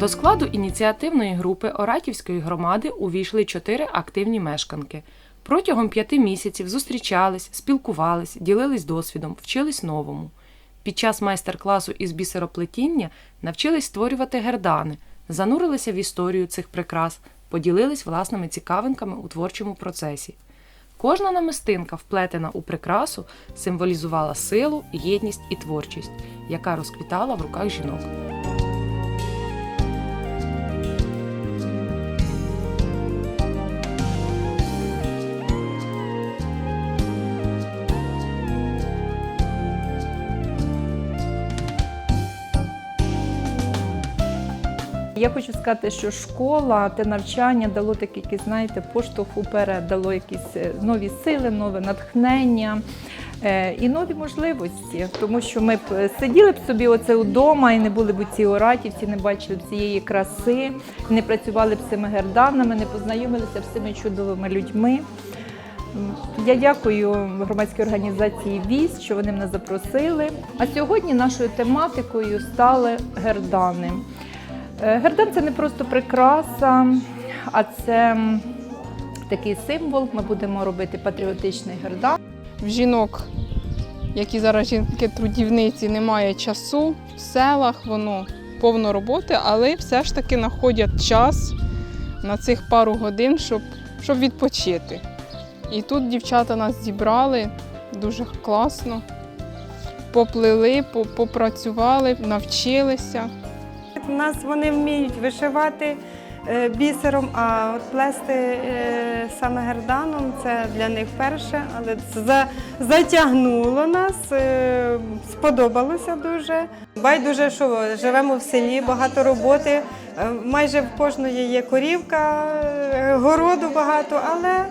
До складу ініціативної групи Оратівської громади увійшли чотири активні мешканки. Протягом п'яти місяців зустрічались, спілкувались, ділились досвідом, вчились новому. Під час майстер-класу із бісероплетіння навчились створювати гердани, занурилися в історію цих прикрас, поділились власними цікавинками у творчому процесі. Кожна намистинка, вплетена у прикрасу, символізувала силу, єдність і творчість, яка розквітала в руках жінок. Я хочу сказати, що школа, те навчання дало такий, якийсь, знаєте, поштовх уперед, дало якісь е, нові сили, нове натхнення е, і нові можливості. Тому що ми б е, сиділи б собі оце вдома і не були б у цій оратівці, не бачили б цієї краси, не працювали б цими герданами, не познайомилися б з цими чудовими людьми. Я дякую громадській організації ВІС, що вони мене запросили. А сьогодні нашою тематикою стали гердани. Е, Гердан це не просто прикраса, а це такий символ. Ми будемо робити патріотичний гердан. в жінок, які зараз жінки трудівниці, немає часу в селах, воно повно роботи, але все ж таки знаходять час на цих пару годин, щоб, щоб відпочити. І тут дівчата нас зібрали дуже класно, поплили, попрацювали, навчилися. У нас вони вміють вишивати е, бісером, а от плести е, саме герданом це для них перше, але за, затягнуло нас, е, сподобалося дуже. Байдуже, що живемо в селі, багато роботи. Майже в кожної є корівка, городу багато, але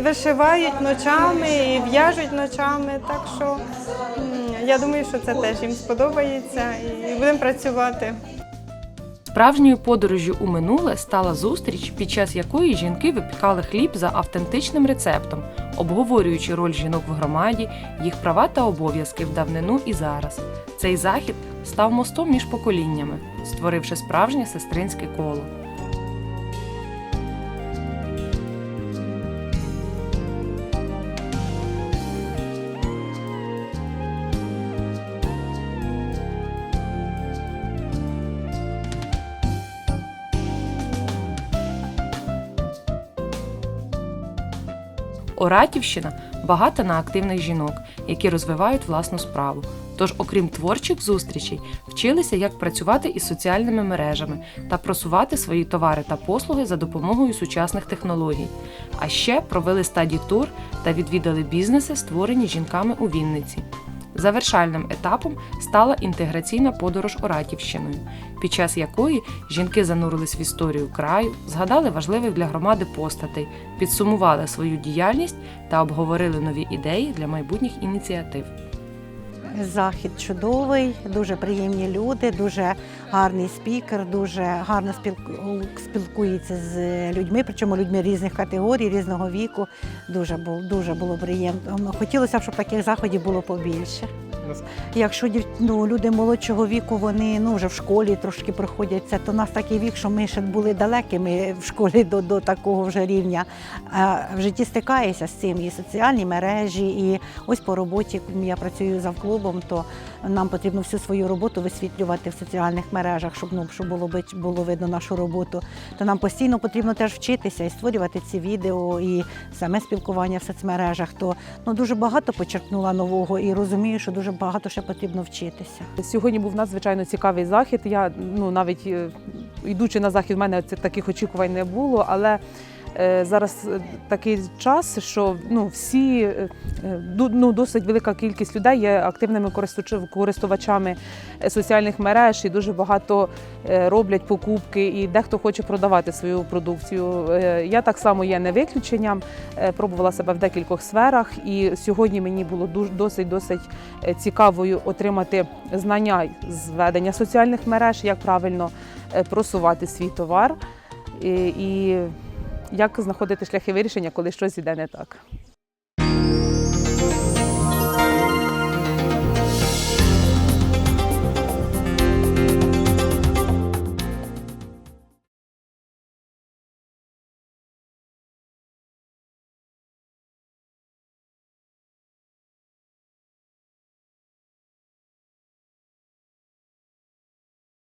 вишивають ночами і в'яжуть ночами. Так що я думаю, що це теж їм сподобається і будемо працювати. Справжньою подорожю у минуле стала зустріч, під час якої жінки випікали хліб за автентичним рецептом, обговорюючи роль жінок в громаді, їх права та обов'язки в давнину і зараз. Цей захід став мостом між поколіннями, створивши справжнє сестринське коло. Оратівщина багата на активних жінок, які розвивають власну справу. Тож, окрім творчих зустрічей, вчилися, як працювати із соціальними мережами та просувати свої товари та послуги за допомогою сучасних технологій. А ще провели стаді тур та відвідали бізнеси, створені жінками у Вінниці. Завершальним етапом стала інтеграційна подорож Оратівщиною, під час якої жінки занурились в історію краю, згадали важливих для громади постатей, підсумували свою діяльність та обговорили нові ідеї для майбутніх ініціатив. Захід чудовий, дуже приємні люди, дуже гарний спікер, дуже гарно спілку- спілкується з людьми, причому людьми різних категорій, різного віку. Дуже було, дуже було приємно. Хотілося б, щоб таких заходів було побільше. Якщо ну, люди молодшого віку, вони ну, вже в школі трошки проходяться, то у нас такий вік, що ми ще були далекими в школі до, до такого вже рівня. А в житті стикаєшся з цим і соціальні мережі, і ось по роботі я працюю завклубом, то нам потрібно всю свою роботу висвітлювати в соціальних мережах, щоб ну щоб було було видно нашу роботу. То нам постійно потрібно теж вчитися і створювати ці відео, і саме спілкування в соцмережах. То ну дуже багато почерпнула нового і розумію, що дуже багато ще потрібно вчитися. Сьогодні був надзвичайно цікавий захід. Я ну навіть е, йдучи на захід, в мене таких очікувань не було, але зараз е, такий час, що ну всі е, е, ну, досить велика кількість людей є активними користувачами е, соціальних мереж і дуже багато е, роблять покупки, і дехто хоче продавати свою продукцію. Е, Я так само є не виключенням. е, Пробувала себе в декількох сферах, і сьогодні мені було досить досить е, цікавою отримати знання з ведення соціальних мереж, як правильно е, просувати свій товар і як знаходити шляхи вирішення, коли щось іде не так.